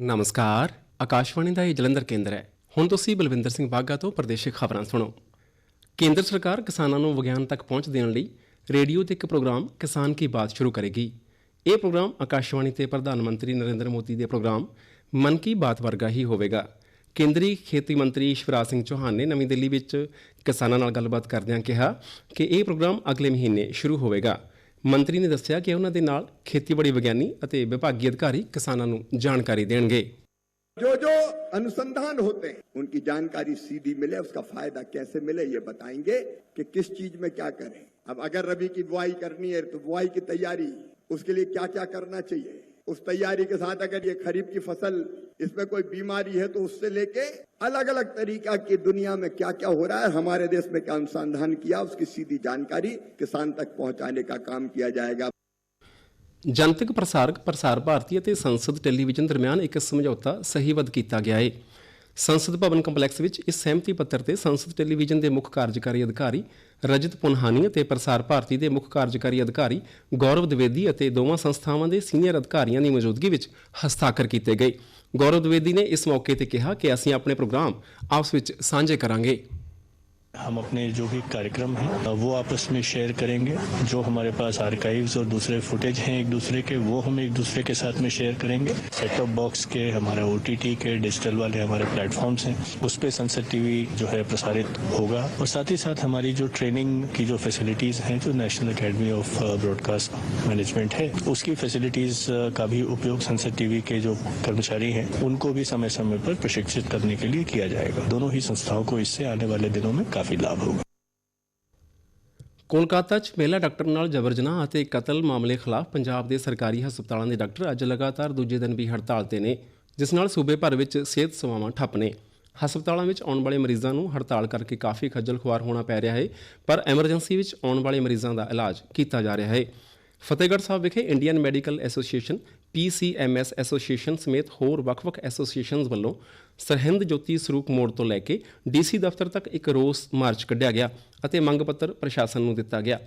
ਨਮਸਕਾਰ ਆਕਾਸ਼ਵਾਣੀ ਦਾ ਇਹ ਜਲੰਧਰ ਕੇਂਦਰ ਹੈ ਹੁਣ ਤੁਸੀਂ ਬਲਵਿੰਦਰ ਸਿੰਘ ਬਾਗਾ ਤੋਂ ਪ੍ਰਦੇਸ਼ਿਕ ਖਬਰਾਂ ਸੁਣੋ ਕੇਂਦਰ ਸਰਕਾਰ ਕਿਸਾਨਾਂ ਨੂੰ ਵਿਗਿਆਨ ਤੱਕ ਪਹੁੰਚ ਦੇਣ ਲਈ ਰੇਡੀਓ ਤੇ ਇੱਕ ਪ੍ਰੋਗਰਾਮ ਕਿਸਾਨ ਕੀ ਬਾਤ ਸ਼ੁਰੂ ਕਰੇਗੀ ਇਹ ਪ੍ਰੋਗਰਾਮ ਆਕਾਸ਼ਵਾਣੀ ਤੇ ਪ੍ਰਧਾਨ ਮੰਤਰੀ ਨਰਿੰਦਰ ਮੋਦੀ ਦੇ ਪ੍ਰੋਗਰਾਮ ਮਨ ਕੀ ਬਾਤ ਵਰਗਾ ਹੀ ਹੋਵੇਗਾ ਕੇਂਦਰੀ ਖੇਤੀ ਮੰਤਰੀ ਸ਼ਿਵਰਾਜ ਸਿੰਘ ਚੌਹਾਨ ਨੇ ਨਵੀਂ ਦਿੱਲੀ ਵਿੱਚ ਕਿਸਾਨਾਂ ਨਾਲ ਗੱਲਬਾਤ ਕਰਦਿਆਂ ਕਿਹਾ ਕਿ ਇਹ ਪ੍ਰੋਗਰਾਮ ਅਗਲੇ ਮਹੀਨੇ ਸ਼ੁਰੂ ਹੋਵੇਗਾ ਮੰਤਰੀ ਨੇ ਦੱਸਿਆ ਕਿ ਉਹਨਾਂ ਦੇ ਨਾਲ ਖੇਤੀਬਾੜੀ ਵਿਗਿਆਨੀ ਅਤੇ ਵਿਭਾਗੀ ਅਧਿਕਾਰੀ ਕਿਸਾਨਾਂ ਨੂੰ ਜਾਣਕਾਰੀ ਦੇਣਗੇ जो जो अनुसंधान होते हैं उनकी जानकारी सीधी मिले उसका फायदा कैसे मिले ये बताएंगे कि किस चीज में क्या करें अब अगर रबी की बुआई करनी है तो बुआई की तैयारी उसके लिए क्या क्या करना चाहिए उस तैयारी के साथ अगर ये खरीफ की फसल इसमें कोई बीमारी है तो उससे लेके अलग अलग तरीका की दुनिया में क्या क्या हो रहा है हमारे देश में क्या अनुसंधान किया उसकी सीधी जानकारी किसान तक पहुंचाने का काम किया जाएगा ਜਨਤਕ ਪ੍ਰਸਾਰਕ ਪ੍ਰਸਾਰ ਭਾਰਤੀ ਅਤੇ ਸੰਸਦ ਟੈਲੀਵਿਜ਼ਨ ਦਰਮਿਆਨ ਇੱਕ ਸਮਝੌਤਾ ਸਹੀਬੱਧ ਕੀਤਾ ਗਿਆ ਹੈ ਸੰਸਦ ਭਵਨ ਕੰਪਲੈਕਸ ਵਿੱਚ ਇਸ ਸਹਿਮਤੀ ਪੱਤਰ ਤੇ ਸੰਸਦ ਟੈਲੀਵਿਜ਼ਨ ਦੇ ਮੁੱਖ ਕਾਰਜਕਾਰੀ ਅਧਿਕਾਰੀ ਰਜਤ ਪੁਨਹਾਨੀ ਅਤੇ ਪ੍ਰਸਾਰ ਭਾਰਤੀ ਦੇ ਮੁੱਖ ਕਾਰਜਕਾਰੀ ਅਧਿਕਾਰੀ ਗੌਰਵ ਦਵੇਦੀ ਅਤੇ ਦੋਵਾਂ ਸੰਸਥਾਵਾਂ ਦੇ ਸੀਨੀਅਰ ਅਧਿਕਾਰੀਆਂ ਦੀ ਮੌਜੂਦਗੀ ਵਿੱਚ ਹਸਤਾਖਰ ਕੀਤੇ ਗਏ। ਗੌਰਵ ਦਵੇਦੀ ਨੇ ਇਸ ਮੌਕੇ ਤੇ ਕਿਹਾ ਕਿ ਅਸੀਂ ਆਪਣੇ ਪ੍ਰੋਗਰਾਮ ਆਪਸ ਵਿੱਚ ਸਾਂਝੇ ਕਰਾਂਗੇ। हम अपने जो भी कार्यक्रम हैं वो आपस में शेयर करेंगे। जो हमारे पास आर्काइव्स और दूसरे फुटेज हैं एक दूसरे के, वो हम एक दूसरे के साथ में शेयर करेंगे। सेट टॉप बॉक्स के, हमारे ओटीटी के डिजिटल वाले हमारे प्लेटफॉर्म्स हैं, उस पर संसद टीवी जो है प्रसारित होगा। और साथ ही साथ हमारी जो ट्रेनिंग की जो फैसिलिटीज़ हैं, जो national academy of broadcast management है, उसकी फैसिलिटीज़ का भी उपयोग संसद टीवी के जो कर्मचारी हैं, उनको भी समय समय पर प्रशिक्षित करने के लिए किया जाएगा। दोनों ही संस्थाओं को इससे आने वाले दिनों में ਕਾਫੀ ਲਾਭ ਹੋਊਗਾ। ਕੋਲਕਾਤਾ 'ਚ ਮਹਿਲਾ ਡਾਕਟਰ ਨਾਲ ਜਬਰ ਜਨਾਹ ਅਤੇ ਕਤਲ ਮਾਮਲੇ ਖਿਲਾਫ ਪੰਜਾਬ ਦੇ ਸਰਕਾਰੀ ਹਸਪਤਾਲਾਂ ਦੇ ਡਾਕਟਰ ਅੱਜ ਲਗਾਤਾਰ ਦੂਜੇ ਦਿਨ ਵੀ ਹੜਤਾਲ ਤੇ ਨੇ, ਜਿਸ ਨਾਲ ਸੂਬੇ ਭਰ ਵਿੱਚ ਸਿਹਤ ਸੇਵਾਵਾਂ ਠੱਪ ਨੇ। ਹਸਪਤਾਲਾਂ ਵਿੱਚ ਆਉਣ ਵਾਲੇ ਮਰੀਜ਼ਾਂ ਨੂੰ ਹੜਤਾਲ ਕਰਕੇ ਕਾਫੀ ਖੱਜਲ ਖੁਆਰ ਹੋਣਾ ਪੈ ਰਿਹਾ ਹੈ, ਪਰ ਐਮਰਜੈਂਸੀ ਵਿੱਚ ਆਉਣ ਵਾਲੇ ਮਰੀਜ਼ਾਂ ਦਾ ਇਲਾਜ ਕੀਤਾ ਜਾ ਰਿਹਾ ਹੈ। ਫਤਿਹਗੜ੍ਹ ਸਾਹਿਬ ਵਿਖੇ Indian medical association PCMS association ਸਮੇਤ ਹੋਰ ਵੱਖ-ਵੱਖ ਐਸੋਸੀਏਸ਼ਨਸ ਵੱਲੋਂ ਸਰਹਿੰਦ ਜੋਤੀ ਸਰੂਪ ਮੋੜ ਤੋਂ ਲੈ ਕੇ ਡੀਸੀ ਦਫ਼ਤਰ ਤੱਕ ਇੱਕ ਰੋਸ ਮਾਰਚ ਕੱਢਿਆ ਗਿਆ ਅਤੇ ਮੰਗ ਪੱਤਰ ਪ੍ਰਸ਼ਾਸਨ ਨੂੰ ਦਿੱਤਾ ਗਿਆ।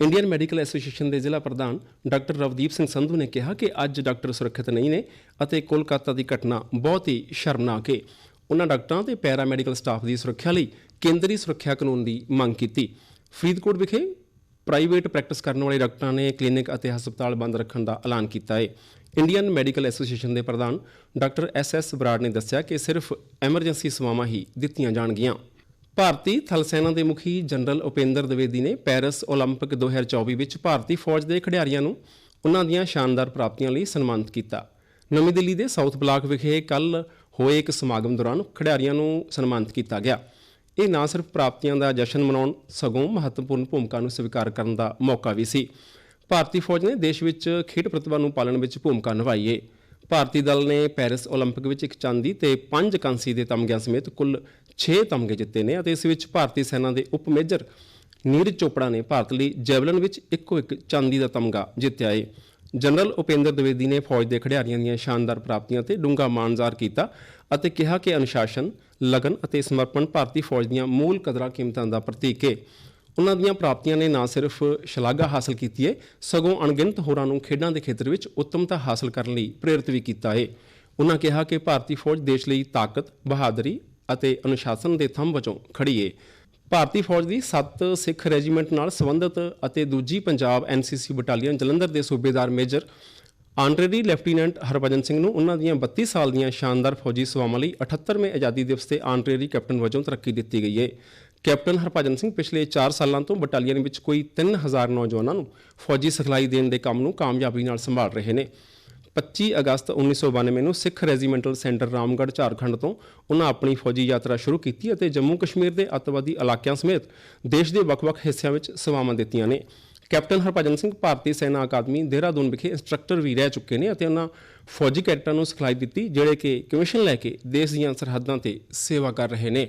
ਇੰਡੀਅਨ ਮੈਡੀਕਲ ਐਸੋਸੀਏਸ਼ਨ ਦੇ ਜ਼ਿਲ੍ਹਾ ਪ੍ਰਧਾਨ ਡਾਕਟਰ ਰਵਦੀਪ ਸਿੰਘ ਸੰਧੂ ਨੇ ਕਿਹਾ ਕਿ ਅੱਜ ਡਾਕਟਰ ਸੁਰੱਖਿਅਤ ਨਹੀਂ ਨੇ ਅਤੇ ਕੋਲਕਾਤਾ ਦੀ ਘਟਨਾ ਬਹੁਤ ਹੀ ਸ਼ਰਮਨਾਕ ਹੈ ਉਹਨਾਂ ਡਾਕਟਰਾਂ ਤੇ ਪੈਰਾਮੈਡੀਕਲ ਸਟਾਫ ਦੀ ਸੁਰੱਖਿਆ ਲਈ ਕੇਂਦਰੀ ਸੁਰੱਖਿਆ ਕਾਨੂੰਨ ਦੀ ਮੰਗ ਕੀਤੀ। ਫਰੀਦਕੋਟ ਵਿਖੇ ਪ੍ਰਾਈਵੇਟ ਪ੍ਰੈਕਟਿਸ ਕਰਨ ਵਾਲੇ ਡਾਕਟਰਾਂ ਨੇ ਕਲੀਨਿਕ ਅਤੇ ਹਸਪਤਾਲ ਬੰਦ ਰੱਖਣ ਦਾ ਐਲਾਨ ਕੀਤਾ ਹੈ ਇੰਡੀਅਨ ਮੈਡੀਕਲ ਐਸੋਸੀਏਸ਼ਨ ਦੇ ਪ੍ਰਧਾਨ ਡਾਕਟਰ ਐਸ ਐਸ ਬਰਾੜ ਨੇ ਦੱਸਿਆ ਕਿ ਸਿਰਫ ਐਮਰਜੈਂਸੀ ਸੇਵਾਵਾਂ ਹੀ ਦਿੱਤੀਆਂ ਜਾਣਗੀਆਂ ਭਾਰਤੀ ਥਲ ਸੈਨਾ ਦੇ ਮੁਖੀ ਜਨਰਲ ਉਪੇਂਦਰ ਦਵੇਦੀ ਨੇ ਪੈਰਿਸ 올림픽 2024 ਵਿੱਚ ਭਾਰਤੀ ਫੌਜ ਦੇ ਖਿਡਾਰੀਆਂ ਨੂੰ ਉਹਨਾਂ ਦੀਆਂ ਸ਼ਾਨਦਾਰ ਪ੍ਰਾਪਤੀਆਂ ਲਈ ਸਨਮਾਨਿਤ ਕੀਤਾ ਨਵੀਂ ਦਿੱਲੀ ਦੇ ਸਾਊਥ ਬਲਾਕ ਵਿਖੇ ਕੱਲ ਹੋਏ ਇੱਕ ਸਮਾਗਮ ਦੌਰਾਨ ਖਿਡਾਰੀਆਂ ਨੂੰ ਸਨਮਾਨਿਤ ਕੀਤਾ ਗਿਆ ਇਹ ਨਾ ਸਿਰਫ ਪ੍ਰਾਪਤੀਆਂ ਦਾ ਜਸ਼ਨ ਮਨਾਉਣ ਸਗੋਂ ਮਹੱਤਵਪੂਰਨ ਭੂਮਿਕਾ ਨੂੰ ਸਵੀਕਾਰ ਕਰਨ ਦਾ ਮੌਕਾ ਵੀ ਸੀ ਭਾਰਤੀ ਫੌਜ ਨੇ ਦੇਸ਼ ਵਿੱਚ ਖੇਡ ਪ੍ਰਤਿਭਾ ਨੂੰ ਪਾਲਣ ਵਿੱਚ ਭੂਮਿਕਾ ਨਿਭਾਈ ਏ ਭਾਰਤੀ ਦਲ ਨੇ ਪੈਰਿਸ 올림픽 ਵਿੱਚ ਇੱਕ ਚਾਂਦੀ ਤੇ ਪੰਜ ਕਾਂਸੀ ਦੇ ਤਮਗਿਆਂ ਸਮੇਤ ਕੁੱਲ 6 ਤਮਗੇ ਜਿੱਤੇ ਨੇ ਅਤੇ ਇਸ ਵਿੱਚ ਭਾਰਤੀ ਸੈਨਾ ਦੇ ਉਪ ਮੇਜਰ ਨੀਰਜ ਚੋਪੜਾ ਨੇ ਭਾਰਤ ਲਈ ਜੈਵਲਨ ਵਿੱਚ ਇੱਕੋ ਇੱਕ ਚਾਂਦੀ ਦਾ ਤਮਗਾ ਜਿੱਤਿਆ ਏ ਜਨਰਲ ਉਪੇਂਦਰ ਦਵੇਦੀ ਨੇ ਫੌਜ ਦੇ ਖਿਡਾਰੀਆਂ ਦੀਆਂ ਸ਼ਾਨਦਾਰ ਪ੍ਰਾਪਤੀਆਂ ਤੇ ਡੂੰਘਾ ਮਾਣਜ਼ਾਰ ਕੀਤਾ ਅਤੇ ਕਿਹਾ ਕਿ ਅਨੁਸ਼ਾਸਨ ਲਗਨ ਅਤੇ ਸਮਰਪਣ ਭਾਰਤੀ ਫੌਜ ਦੀਆਂ ਮੂਲ ਕਦਰਾਂ ਕੀਮਤਾਂ ਦਾ ਪ੍ਰਤੀਕ ਹੈ ਉਹਨਾਂ ਦੀਆਂ ਪ੍ਰਾਪਤੀਆਂ ਨੇ ਨਾ ਸਿਰਫ ਸ਼ਲਾਘਾ ਹਾਸਲ ਕੀਤੀ ਹੈ ਸਗੋਂ ਅਣਗਿਣਤ ਹੋਰਾਂ ਨੂੰ ਖੇਡਾਂ ਦੇ ਖੇਤਰ ਵਿੱਚ ਉੱਤਮਤਾ ਹਾਸਲ ਕਰਨ ਲਈ ਪ੍ਰੇਰਿਤ ਵੀ ਕੀਤਾ ਹੈ ਉਹਨਾਂ ਕਿਹਾ ਕਿ ਭਾਰਤੀ ਫੌਜ ਦੇਸ਼ ਲਈ ਤਾਕਤ, ਬਹਾਦਰੀ ਅਤੇ ਅਨੁਸ਼ਾਸਨ ਦੇ ਥੰਮ ਵਜੋਂ ਖੜੀ ਏ। ਭਾਰਤੀ ਫੌਜ ਦੀ 7 ਸਿੱਖ ਰੈਜੀਮੈਂਟ ਨਾਲ ਸੰਬੰਧਿਤ ਅਤੇ ਦੂਜੀ ਪੰਜਾਬ ਐਨਸੀਸੀ ਬਟਾਲੀਅਨ ਜਲੰਧਰ ਦੇ ਸੂਬੇਦਾਰ major honorary lieutenant Harbhajan Singh ਨੂੰ ਉਹਨਾਂ ਦੀਆਂ 32 ਸਾਲ ਦੀਆਂ ਸ਼ਾਨਦਾਰ ਫੌਜੀ ਸੇਵਾਵਾਂ ਲਈ 78ਵੇਂ ਆਜ਼ਾਦੀ ਦਿਵਸ ਤੇ ਆਨਰੇਰੀ ਕੈਪਟਨ ਵਜੋਂ ਤਰੱਕੀ ਦਿੱਤੀ ਗਈ ਹੈ ਕੈਪਟਨ ਹਰਭਜਨ ਸਿੰਘ ਪਿਛਲੇ 4 ਸਾਲਾਂ ਤੋਂ ਬਟਾਲੀਅਨ ਵਿੱਚ ਕੋਈ 3000 ਨੌਜਵਾਨਾਂ ਨੂੰ ਫੌਜੀ ਸਿਖਲਾਈ ਦੇਣ ਦੇ ਕੰਮ ਨੂੰ ਕਾਮਯਾਬੀ ਨਾਲ ਸੰਭਾਲ ਰਹੇ ਨੇ। 25 ਅਗਸਤ 1992 ਨੂੰ ਸਿੱਖ ਰੈਜੀਮੈਂਟਲ ਸੈਂਟਰ ਰਾਮਗੜ੍ਹ ਝਾਰਖੰਡ ਤੋਂ ਉਹਨਾਂ ਆਪਣੀ ਫੌਜੀ ਯਾਤਰਾ ਸ਼ੁਰੂ ਕੀਤੀ ਅਤੇ ਜੰਮੂ ਕਸ਼ਮੀਰ ਦੇ ਅੱਤਵਾਦੀ ਇਲਾਕਿਆਂ ਸਮੇਤ ਦੇਸ਼ ਦੇ ਵੱਖ-ਵੱਖ ਹਿੱਸਿਆਂ ਵਿੱਚ ਸੇਵਾਵਾਂ ਦਿੱਤੀਆਂ ਨੇ। ਕੈਪਟਨ ਹਰਭਜਨ ਸਿੰਘ ਭਾਰਤੀ ਸੈਨਾ ਅਕਾਦਮੀ ਦੇਹਰਾਦੂਨ ਵਿਖੇ ਇੰਸਟ੍ਰਕਟਰ ਵੀ ਰਹਿ ਚੁੱਕੇ ਨੇ ਅਤੇ ਉਹਨਾਂ ਫੌਜੀ ਕੈਡਟਾਂ ਨੂੰ ਸਿਖਲਾਈ ਦਿੱਤੀ, ਜਿਹੜੇ ਕਿ ਕਮਿਸ਼ਨ ਲੈ ਕੇ ਦੇਸ਼ ਦੀਆਂ ਸਰਹੱਦਾਂ ਤੇ ਸੇਵਾ ਕਰ ਰਹੇ ਨੇ।